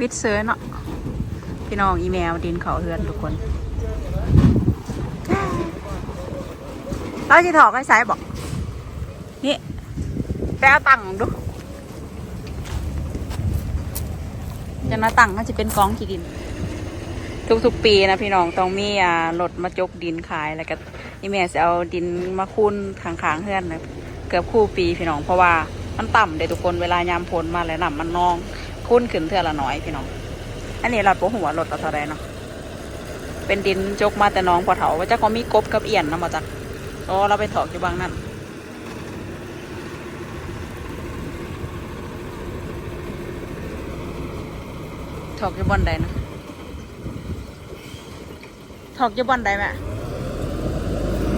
วิทเซอร์เนาะพี่น้องอีแมวดินเขาเฮือนทุกคนเราจะถอกให้สายบอก นี่แปลตังค์ดูจะนาตังค์ก็จะเป็นกองขี้ดิน ทุกๆปีนะพี่น้องต้องมีอ่ารถมาจกดินขายแล้วก็อีแม่จะเอาดินมาคูนข้างๆเฮือนนะเกือบคู่ปีพี่น้องเพราะว่ามันต่ำเด้ทุกคนเวลายามพ้นมาแล้วน้ำมันนอง คูนขึ้นเท่าละน้อยพี่น้อง อันนี้เราปหัวรถเราเท่าไรเนาะ เป็นดินจกมาแต่น้องพอเถาว่าจะก็มีกบกับเอียนนะมาจากโอ้เราไปถอกอยู่บางนั่นถอกอยู่บอนใดนะถอกอยู่บอนใดแม่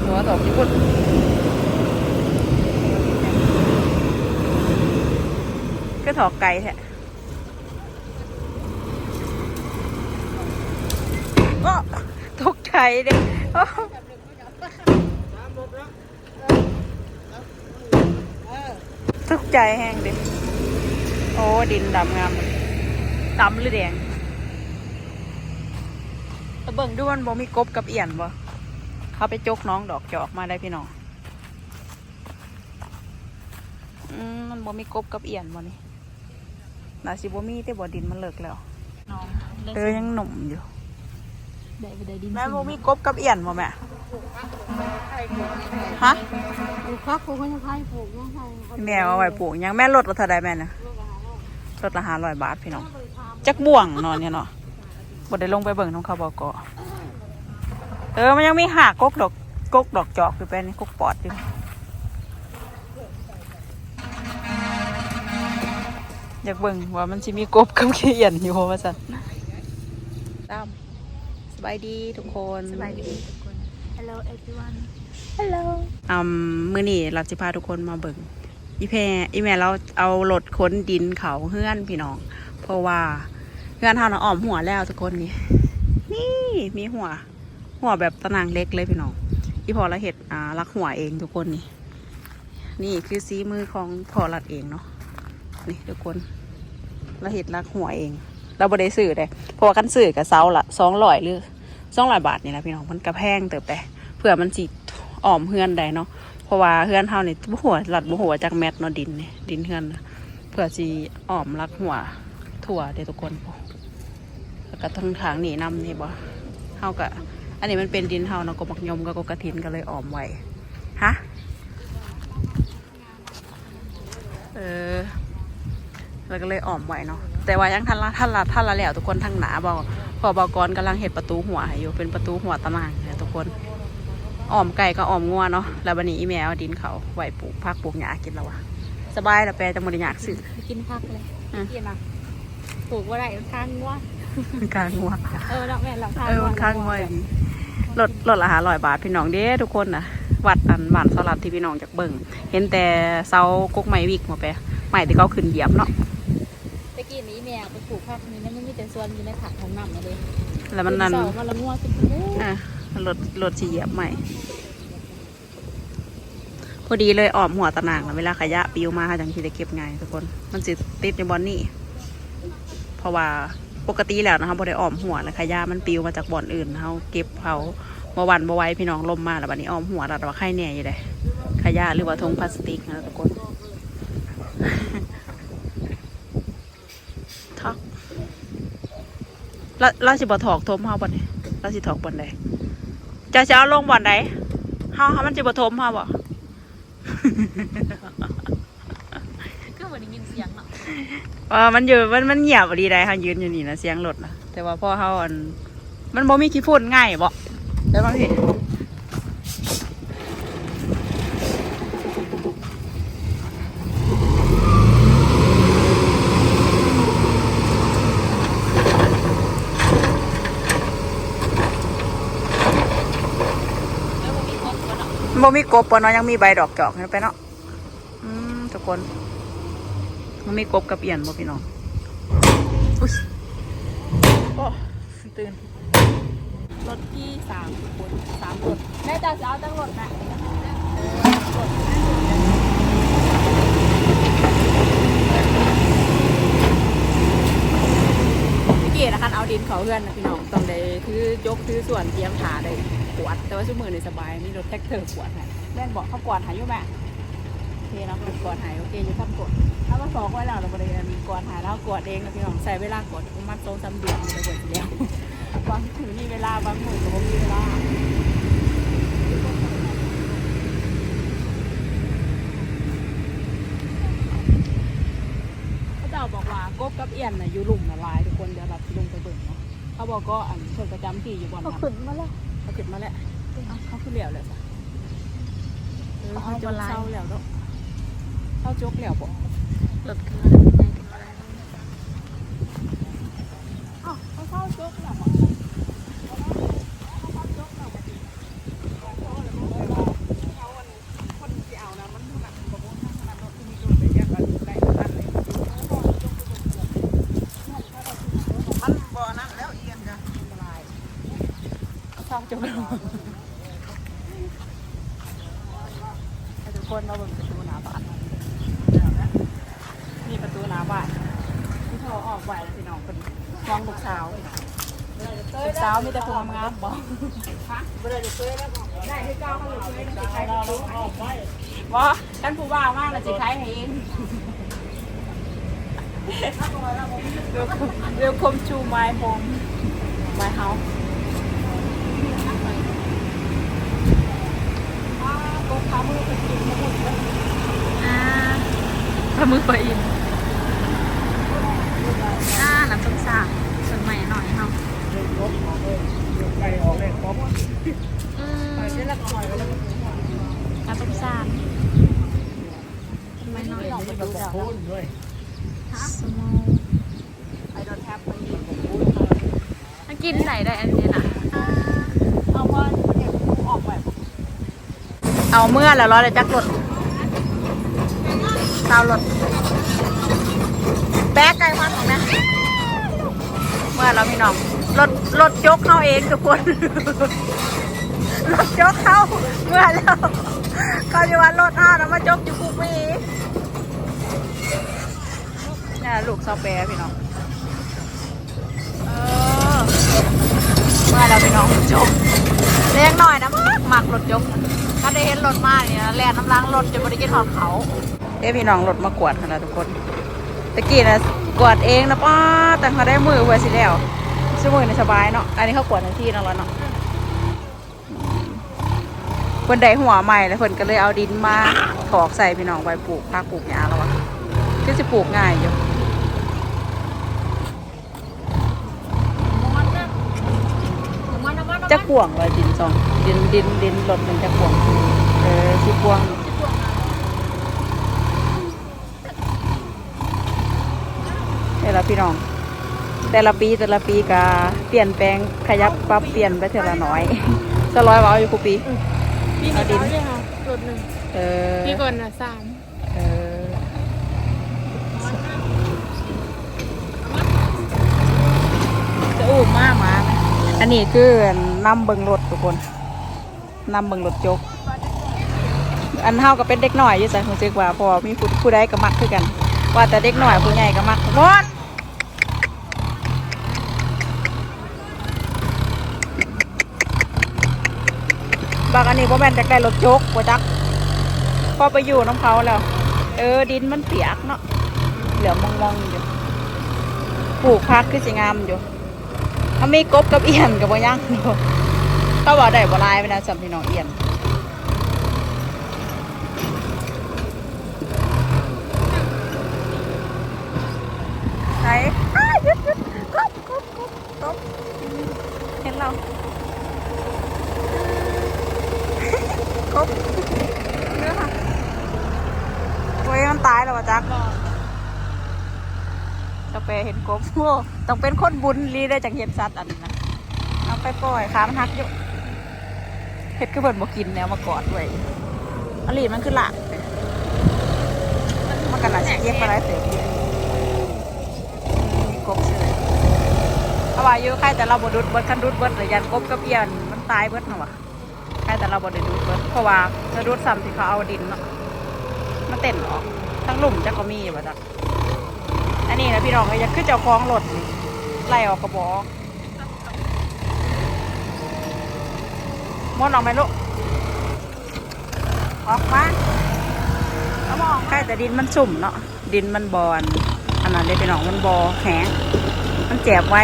หัวถอกอยู่บนก็ถอกไกลแท้ อ้อตกใจเด้อ้อตกใจแห้งเด้โอ้ ดินดำงามเลยดำหรือแดงเอาเบิ่งดูมันบ่มีกบกับเอียนบ่เขาไปจกน้องดอกจอกมาได้พี่น้องอืมมันบ่มีกบกับเอียนบ่นี่น่าสิบ่มีแต่บ่ดินมันเลิกแล้วน้องเออยังหนุ่มอยู่ ได้ไปได้ดินแม่บ่มีกบกับเอียนบ่แม่ฮะปลูกพักปลูกข้าวไผ่ปลูกยังไงแม่เอาไว้ปลูกยังแม่ลดละเท่าใดแม่น่ะลดละ500บาทพี่น้องจักบ่วงเนอนเนี่ยเนาะบ่ได้ลงไปเบิ่งน้องเขาบอกก็เออมันยังมีหากกกดอกกกดอกจอกอยู่ไปนี่กกปอดอยู่อยากเบิ่งว่ามันสิมีกบกับเขียนอยู่ว่าซั่นตาม สบายดีทุกคนสบายดีทุกคน Hello everyone อืมมื้อนี้เราสิพาทุกคนมาเบิ่งอีแพรอีแม่เราเอารถขนดินเขาเฮือนพี่น้อง เพราะว่าเฮือนเฮาน่ะอ้อมหัวแล้วทุกคนนี่นี่มีหัว หัวแบบตะนางเล็กเลยพี่น้องอีพอเราเห็ดอ่ารักหัวเองทุกคนนี่ นี่คือซีมือของพอรัดเองเนาะนี่ทุกคนเราเห็ดรักหัวเองเราบ่ได้ซื้อเลยเพราะว่ากันซื้อกับเซาละสองร้อยหรือ สองร้อยบาทนี่แหละพี่น้องมันกระแพงเติบแต่เผื่อมันสิอ่อมเฮือนได้เนาะเพราะว่าเฮือนเฮานี่บ่หัวหลัดบ่หัวจากแมทเนาะดินนี่ดินเฮือนเผื่อสิอ่อมรักหัวถั่วเด้อทุกคนแล้วก็ทั้งทางหนีนํนี่บ่เฮาก็อันนี้มันเป็นดินเฮาเนาะก็มักยมกับกบกระถินก็เลยอ่อมไว้ฮะเออแล้วก็เลยอ่อมไว้เนาะแต่ว่ายังทันละทันละทันละแล้วทุกคนทั้งหนาบอก พอบอกรกำลังเห็ดประตูหัวให้อยู่เป็นประตูหัวตะนางเนี่ยทุกคนอ่อมไก่ก็อ่อมงัวเนาะแล้วบันนี้อีแมวดินเขาไหวปลูกพักปลูกหญ้ากินแล้ววะสบายแล้วแปลจะมไดอยากซื้อกินพักเลยอะกินอะปลูกว่าไรข้างงัวกลางงัวเออเราแม่เราข้างเออมันข้างงัวดีลดลดละหาร้อยบาทพี่น้องเด้ทุกคนนะวัดอันบ้านสลัดที่พี่น้องจากเบิ่งเห็นแต่เสากกไม้วิกมาแปะไม้ที่เขาขึ้นเหยียบเนาะตะกี้นี้แม่ไปปลูกพักนี้มันมีแต่ ส่วนอยู่ในถังของน้ำมาเลยแล้วมันนั่นเสามันละงัวสิบโอ้อะรถรถสีเหยียบใหม่ พอดีเลยออมหัวตะนางแล้วเวลาขยะปิวมาค่ะจังที่ได้เก็บไงายทุกคน มันสิติดในบอนนี่ เพราะว่าปกติแล้วนะคะบ่ได้ออมหัวแล้วขยะมันปิวมาจากบ่อนอื่นเขาเก็บเขาเมื่อวันเมื่อไว้พี่น้องลมมาแล้ววันนี้ออมหัวแล้วแต่ว่าไข่แหน่อยู่เลยขยะหรือว่าทงพลาสติกนะทุกคน ทัก แล้วเราสิบ่ถอกทมเฮาบ่เนี่ยเราสิถอกบ่อนใดจะจะเอาลงบ่อนใดเฮาเฮามันสิบ่ทมเฮาบ่ก็วันนี้ยินเสียงเนาะว่ามันอยู่มันมันเงียบดีได้เฮายืนอยู่นี่นะเสียงรถนะแต่ว่าพอเฮาอันมันบ่มีขี้ฝุ่นง่ายบ่ได้บ่พี่ บ่มีกบบ่เนาะยังมีใบดอกจอกอยู่ไปเนาะอืมทุกคนมันมีกบกับเอียนบ่พี่น้องอุ๊ยโอ้ตื่นรถที่สามคนสามรถแม่จะเอาตั้งรถนะคะเอาดินเขาเพื่อนนะพี่น้องต้องได้ถือยกถือส่วนเตรียมขาได้ กวาดแต่ว่าชั่วโมงในสบายมีรถแท็กเตอร์กวาดให้แม่นบอกเขากวาดหายอยู่แม่โอเคเนาะกวาดหายโอเคอยู่ทำกดถ้ามาสองไว้แล้วเราบริเวณกวาดหายแล้วกวาดเองนะพี่น้องใส่เวลากวาดประมาณสองสามเดือนจะกวาดเดียวบางถือมีเวลาบางมือก็มีเวลาาเจ้าบอกว่ากบกับเอียนน่ะอยู่หลุมละลายทุกคนเดี๋ยวเราลงไปเบิ่งเนาะเขาบอกก็อันเพิ่นประจำที่อยู่บ่อนเขานั้นขึ้นมาแล้ว เขาขึ้นมาแล้วเอ้าเขาขึ้นเหลี่ยวเลยจ้ะเออเขาจกเศร้าแล้วเนาะเขาจกแล้วบอกรถขึ้นมาแล้วเป็นไงขึ้นมาแล้ว อ้าวเขาเข้าจกแล้วบอกมันบ่อนั่นแล้วเอียงจ้ะลายเศร้า จกแล้วทุกคนมาเบิ่งประตูหน้าบ้านนี่ประตูหน้าบ้านที่เขาออกไว้แล้วพี่น้องเป็นห้องลูกสาวพี่น้องลูกสาวมีแต่ตัวงามๆบอกว่าท่านผู้ว่ามากเลยสิใช้ให้เอง Welcome to my home my house อ่าก็ขามือไปกินมาหมดเลย อ่า ขา มือไปอินอ่าน้ำส้มสามส่วนใหม่หน่อยเฮาอืมน้ำส้มสามส่วนใหม่หน่อยลองไปดูแล้วสมอลมันกินไหนได้อันนี้น่ะเอาเด็กออกแบบเอาเมื่อแล้วรอเลยจักรถ ตาวรถแป๊กไก่พันของแม่เมื่อเราพี่น้องรถรถยกเข้าเองทุกคนรถยกเข้าเมื่อแล้วเขาจะว่ารถห้าแล้วมายกอยู่คุกมีนี่ลูกซอแปรพี่น้องเออเมื่อเราพี่น้องจบเลี้ยงหน่อยนะมักหมักรถยกถ้าได้เห็นรถมาเนี่ยแล่นน้ำล้างรถจะบริกินหอดเขา เอ้พี่น้องรถมากวดกันนะทุกคนตะกี้นะกวดเองนะป้าแต่เขาได้มือไว้สิแล้วชั่วโมงนี่สบายเนาะอันนี้เขากวาดในที่นั่นแล้วเนาะเพิ่นได้หัวใหม่แล้วเพิ่นก็เลยเอาดินมาถอกใส่พี่น้องไว้ปลูกพักปลูกหญ้าแล้ววะก็จะปลูกง่ายอยู่จะกวงเลยดินสองดินดินดินรถมันจะกวงเออสิกวงแต่ ละพี่น้อง แต่ละปีแต่ละปีก็เปลี่ยนแปลงขยับปรับเปลี่ยนไปเท่าละน้อยสร้อยว่าเอาอยู่คุปีพี่เอาดินเดียวค่ะรถหนึ่งเออพี่ก่อนน่ะสามเออจะอู้มากมาอันนี้คือนำเบิงรถทุกคนนำเบิงรถจก อันเฮาก็เป็นเด็กหน่อยอยู่สันรู้สึกว่าพอมีผู้ผู้ใดก็มักคือกัน ว่าแต่เด็กหน่อยผู้ใหญ่ก็มักรถ บางอันนี้บ่แม่นจากได้รถจกบ่จัก พอไปอยู่น้ำเขาแล้ว เออดินมันเปียกเนาะเหลือมมองๆอยู่ปลูกพักคือสิงามอยู่ถ้ามีกบกับเอียนกับบ่ย่างอยู่าได้บ่ลายไปนะสำพี่น้องเอียนไหนกบกบกบกบเห็นเรา กบเนื้อค่ะโอ้ยมันตายแล้ววะจักจะไปเห็นกบโอ้ต้องเป็นคนบุญรีได้จากเห็นสัตว์อันนี้นะเอาไปปล่อยขามันหักอยู่เห็ดคือเพิ่นบ่กินแนวมากอดไว้อลีมันคือหลักมันกันน่าสิเก็บไปไรเสร็จมีกบเฉยเอาว่าอยู่ใครแต่เราบ่ดุดเบิดคันดุดเบิดเลยยันกบกับเอียนมันตายเบิดเนา ใกล้แต่เราบริดูเบิดเพราะว่าจะดูดซ้ำที่เขาเอาดินเนาะมาเต้นออกทั้งหลุมจะก็มีอยู่บ่จ้ะอันนี้นะพี่น้องก็จะขึ้นเจ้าคลองรถดไล่ออกกระบอกมดออกไหมลูกออกมาแล้วมองใกล้แต่ดินมันสุ่มเนาะดินมันบอนอันนั้นเลยพี่น้องมันบอแข็งมันเจ็บไว้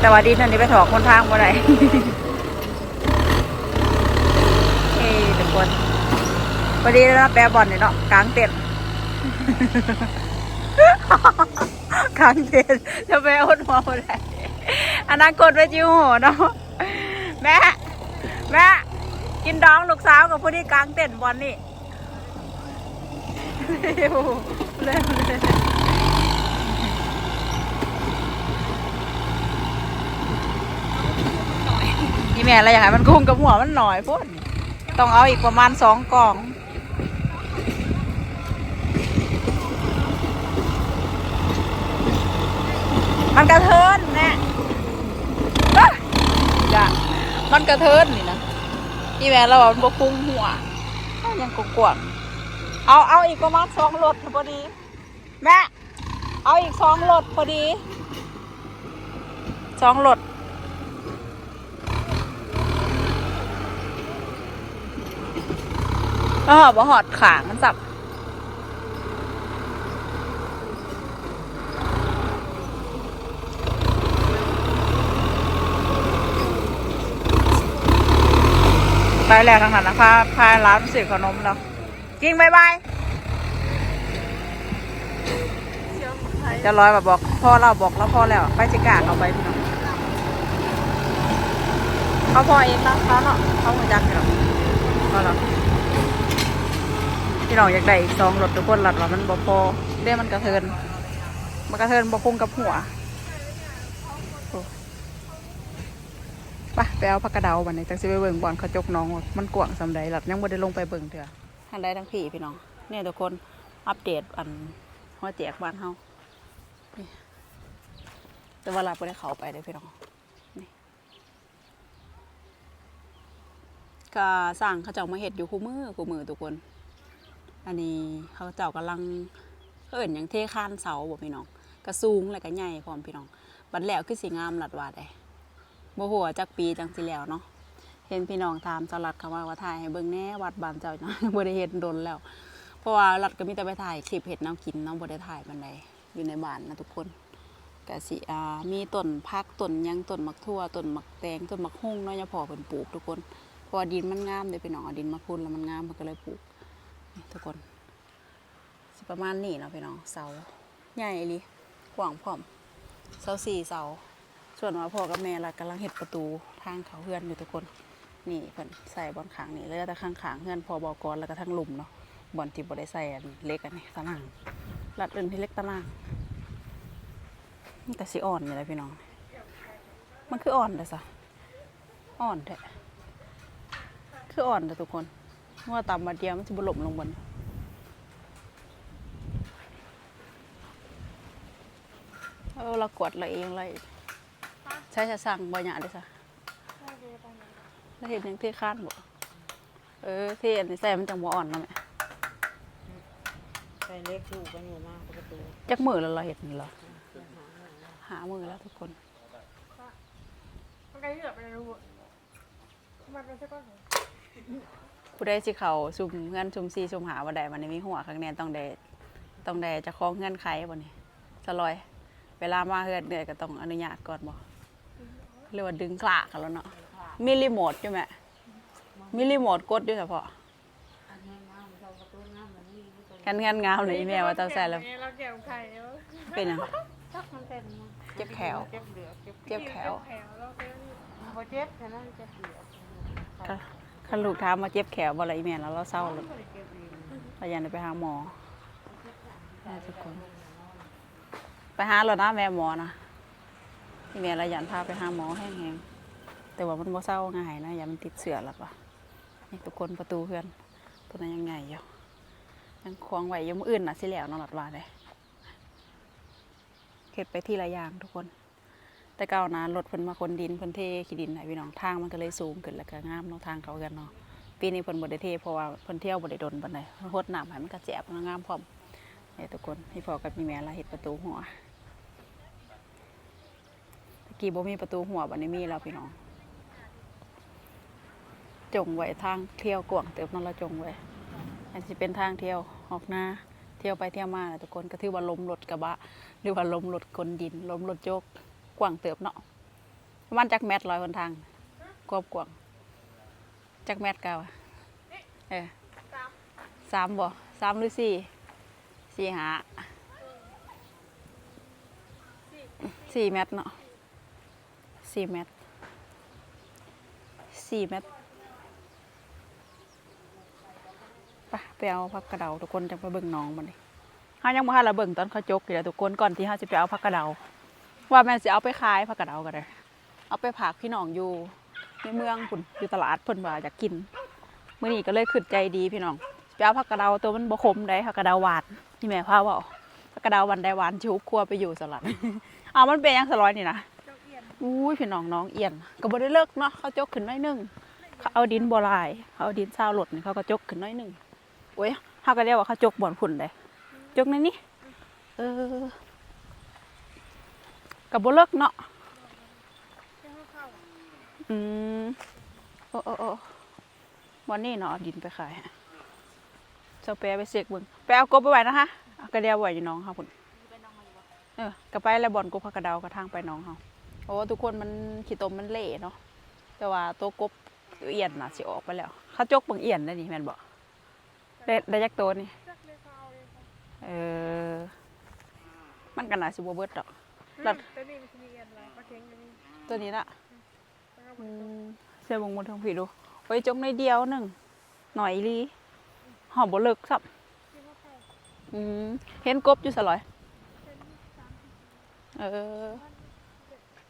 แต่ว่าดินอันนี้ไปถอกคนทางบ่ได้ พอดีแล้วแปรบอลเนี่ยเนาะกลางเต็นกลางเต็นจะไปอดหัวบ่ได้อนาคตไปจิ้วหัวเนาะแม่แม่กินดองลูกสาวกับผู้ที่กลางเต็นบอลนี่เร็วเร็วเร็วนี่แม่อะไรอยากให้มันกุ้งกับหัวมันหน่อยพุ่นต้องเอาอีกประมาณสองกล่อง มันกระเทินแน่ยจ้ะมันกระเทินนี่นะนี่แม่เราว่ามันบกุ้งหัวยังกกวางเอาเอาอีกประมาณสองรถพอดี แม่เอาอีกสองรถพอดีสองรถเออบหอดขางมันสับ ไปแล้วทางนั้นนะพาพาร้านสื่อขนมเราจริงบายบายจะลอยแบบบอกพ่อเราบอกแล้วพ่อแล้วไปจิกาเอาไปพี่น้องเขาพ่อเองนะเขาเนาะเขาหัวจักพี่น้องเขาเราพี่น้องอยากได้อีกสองรถทุกคนหลัดว่ามันบ่พอเรียกมันกระเทินมันกระเทินบ่คุ้มกับหัวโอ้ ไปไปเอาผักกระเดาบันนี้จังสิไปเบิ่งบอลเขาจกน้องมันกว้างสำใดหลัดยังบ่ได้ลงไปเบิ่งเถอะทันได้ทั้งพี่พี่น้องเนี่ยทุกคนอัปเดตอันหัวแจกบ้านเฮาแต่ว่าเราบ่ได้เข้าไปเลยพี่น้องนี่ก็สร้างเขาเจ้ามาเฮ็ดอยู่คู่มือคู่มือทุกคน อันนี้เขาเจ้ากำลังเอิ้นหยังเทคานเสาบ่พี่น้องกระสูงและก็ใหญ่พร้อมพี่น้องบัดแล้วคือสิงามหลัดว่าได้ บ่หัวาจักปีจังสิแล้วเนาะเห็นพี่น้องถามสลัดคำว่าว่าถ่ายให้เบิ่งแน่วัดบ้านเจ้าเนาะบ่ได้เฮ็ดโดนแล้ว เพราะว่ารัดก็มีแต่ไปถ่ายคลิปเฮ็ดแนวกินเนาะบ่ได้ถ่ายมันใดอยู่ในบ้านนะทุกคนก็สิอ่ามีต้นพักต้นยังต้นมักทั่วต้นมักแตงต้นมักฮุ่งเนาะอย่าพอเพิ่นปลูกทุกคนเพราะดินมันงามเด้พี่น้องดินมาพุ่นแล้วมันงามเพิ่นก็เลยปลูกทุกคนสิประมาณนี้เนาะพี่น้องเสาใหญ่อีหลีกว้างพร้อมเสาสี่เสา ส่วนว่าพ่อกับแม่เรากำลังเห็ดประตูทางเขาเฮือนอยู่ทุกคน นี่เพิ่นใส่บอนขางนี่แล้วแต่ข้างขางเฮือนพอบอกรแล้วก็ทั้งหลุมเนาะบอนที่บ่ได้ใส่อันเล็กอันนี้ตารางลัดอื่นที่เล็กตารางแต่สิอ่อนนี่แหละพี่น้อง มันคืออ่อนเลยสะอ่อนแท้คืออ่อนแต่ทุกคนว่าตำมาเดียวมันจะบุลมลงบนเออเรากดเราเองเลย ช้จะสั่งบ่หยาเลยซะแล้วเห็นยังเทคานบ่เออเทอันนี้ใส่มันจังบ่อ่อนนะแม่ใส่เล็กอยู่กันอยู่มากประตูจักมือแล้วเราเห็นนี่เหรอหามือแล้วทุกคนมันก็เหลือไปรู้มันเป็นสักก้อนผู้ใดสิเขาซุ่มเงื่อนซุ่มซีซุ่มหาบ่ได้วันนี้มีหัวข้างแน่ต้องได้ต้องได้เจะคล้าของเงื่อนไขบ่นี่สลอย เวลามาเฮือนเหนื่อยก็ต้องอนุญาตก่อนบ่ เรียกว่าดึงขลากกันแล้วเนาะมีรีโมทอยู่แม่มีรีโมทกดอยู่เฉพาะอันนี้น้ำเราประตูน้ำมันนี่มันจะกันงานงามเลยอีแม่ว่าต้องใส่แล้วเราเกี่ยวไข่แล้วเป็นหยังชักมันเป็นมันเจ็บแขวเจ็บเหลือเจ็บเจ็บแขวแขวเราเป็นพอเจ็บแค่นั้นเจ็บเหลือคันคันลูกถามมาเจ็บแขวบ่ละอีแม่แล้วเราเศร้าเลยเจ็บเองเราอยากไปหาหมอแม่ทุกคนไปหาแล้วนะแม่หมอนะ ที่แม่ราอยากพาไปหาหมอแห้งๆแต่ว่ามันบ่เศร้าง่ายนะอย่ามันติดเสือหรอกวะนี่ทุกคนประตูเพื่อนตัวนั้นยังไงอยู่ยังควงไหวยังมืออื่นน่ะสิแล้วนอนหลัดว่าเลยเข็ดไปที่ละอย่างทุกคน แต่เก่านะรถเพิ่นมาคนดินเพิ่นเทขี้ดินให้พี่น้องทางมันก็เลยสูงขึ้นแล้วก็งามเนาะทางเขากันเนาะปีนี้เพิ่นบ่ได้เทเพราะว่าเพิ่นเที่ยวบ่ได้ดนปานใดเพิ่นรดน้ำให้มันก็แจ๋บงามพร้อมนี่ทุกคนพี่พอกับพี่แม่ละเฮ็ดประตูหัว กี้บ่มีประตูหัวบัดนี้มีแล้วพี่น้อง จงไว้ทางเที่ยวกวางเติบนั่นเราจงไว้อันสิเป็นทางเที่ยวออกหน้าเที่ยวไปเที่ยวมาน่ะทุกคนก็ถือว่าล้มรถกระบะ หรือว่าล้มรถคนดินล้มรถโจกกวางเติบเนาะมาณจักแมตรลอยคนทางกวบกวางจักแมตรกาวเออสามบ่สามหรือสี่สี่หาสี่เมตรเนาะ สี่เมตรสี่เมตรไปไปเอาพักกระเดาทุกคนจะไปเบิ่งน้องมันดิเฮายังบ่ทันละเบิ่งตอนเขาจกอยู่แล้วทุกคนก่อนที่เฮาสิไปเอาพักกระเดา ว่าแม่นสิเอาไปขายพักกระเดาก็ได้เอาไปผากพี่น้องอยู่ในเมืองพุ่นอยู่ตลาดเพิ่นว่าอยากกินมื้อนี้ก็เลยขึ้นใจดีพี่น้องไปเอาผักกระเดาตัวมันบ่ขมได้ผักกระเดาหวานนี่แม่พาเว่าผักกระเดาวันได้หวานชุบครัวไปอยู่สลัดเอามันเป็นยังสลอยนี่นะ อุ้ยพี่น้องน้องเอียนก็บ่ได้เลิกเนาะเขาจกขึ้นน้อยหนึงเขาเอาดินบ่ลายเขาเอาดินซาวหลดนี่เขาก็จกขึ้นน้อยหนึงโอ้ยเฮาก็เรียกว่าเขาจกบ่อนพุ่นได้จกในนี้เออก็บ่เลิกเนาะอืมโอ้โอ้โอ้วันนี้เนาะดินไปขายฮะเจ้าแปรไปเสกเบึงไปเอากบไปไว้นะคะกระเดียวไว้อยู่น้องค่ะคุณเออกระไปแล้วบอลกบพักกระเดากระทางไปน้องเขา โอ้ทุกคนมันขี้ตมมันเละเนาะแต่ว่าตัวกบเอียนน่ะสิออกไปแล้วเขาจกเบิ่งเอียนได้นี่แม่นบอกได้ได้ยักตัวนี่เออมันกันน่าสิบ่เบิดดอกแล้วตัวนี้มันจะมีอะไรปลาเค็งตัวนี้นี้ละอืมเสียบงบนทางผีดูไว้จงในเดียวหนึ่งหน่อยลีหอมบเลิกสับอืมเห็นกบอยู่สลอย เออ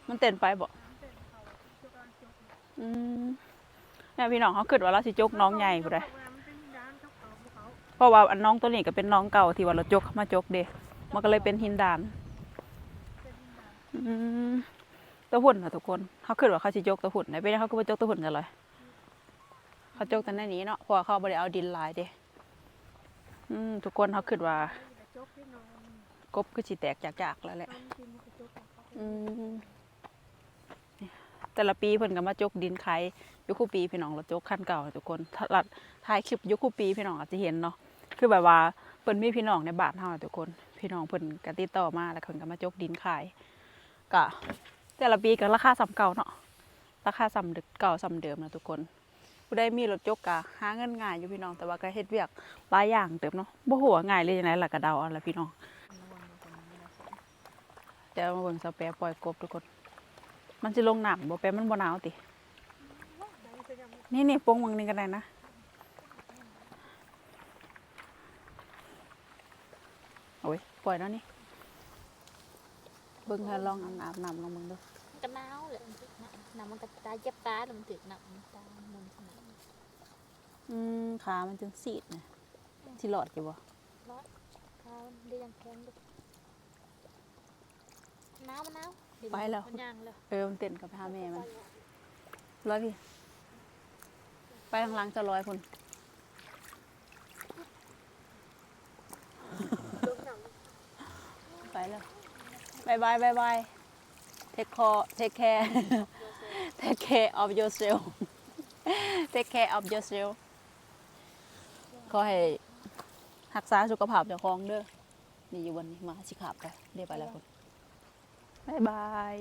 มันเต้นไปบ่อืมแม่พี่น้องเขาคิดว่าเราสิจกน้องใหญ่ผู้ใดเพราะว่าอันน้องตัวนี้ก็เป็นน้องเก่าที่ว่าเราจกมาจกเด้มันก็เลยเป็นหินดานอืมตัวหุ่นนะทุกคนเขาคิดว่าเขาสิจกตัวหุ่นไหนไปได้เขาก็ไปจกตัวหุ่นกันเลยเขาจกแต่ในนี้เนาะพราะว่าเขาบ่ได้เอาดินลายเด้อืมทุกคนเขาคิดว่ากบก็สิแตกจากๆแล้วแหละอืม แต่ละปีเพิ่นก็มาจกดินขายยุคูปีพี่น้องเราจกขั้นเก่าทุกคนถ้าลัดถ่ายคลิปยุคูปีพี่น้องอาจจะเห็นเนาะคือแบบว่าเพิ่นมีพี่น้องในบ้านเฮาทุกคน พี่น้องเพิ่นก็ติดต่อมาแล้วเพิ่นก็มาจกดินขายก็แต่ละปีก็ราคาซ้ำเก่าเนาะราคาซ้ำเก่าซ้ำเดิมนะทุกคนผู้ใดมีรถจกกะหาเงินง่ายอยู่พี่น้องแต่ว่าก็เฮ็ดเวียกหลายอย่างเติมเนาะบ่ฮู้ว่าง่ายเลยจังไดล่ะก็เดาเอาละพี่น้องเดี๋ยวมาเบิ่งสแปรปล่อยกบทุกคน มันสิลงน้ำบ่แปรมันบ่หนาวติ นี่นี่โปงมึงนี่ก็ได้นะโอ้ยปล่อยแล้วนี่ เบิ่งให้ลองอาบน้ำลองเบิ่งดูมันก็หนาวเลยมันถึกหนาวหนาวมันก็ตายเจ็บตาแล้วมันถึกหนาวมันตามันขนาดนั้นอืมขามันจังซีดนะสิหลอดอยู่บ่ร้อนเขาได้ยังแข็งด้วยหนาวมันหนาวดิน ไปแล้ว มันย่างเลยเออมันเต้นกับไปหาแม่มันร้อยพี่ ไปทางหลังจะร้อยคุณไปแล้วบายบายบายบายเทคคอเทคแคร์เทคแคร์ of yourself take care of yourself ขอให้รักษาสุขภาพเจ้าของเด้อนี่อยู่วันนี้มาสิขาบไปเรียบไปแล้วคุณ บายบาย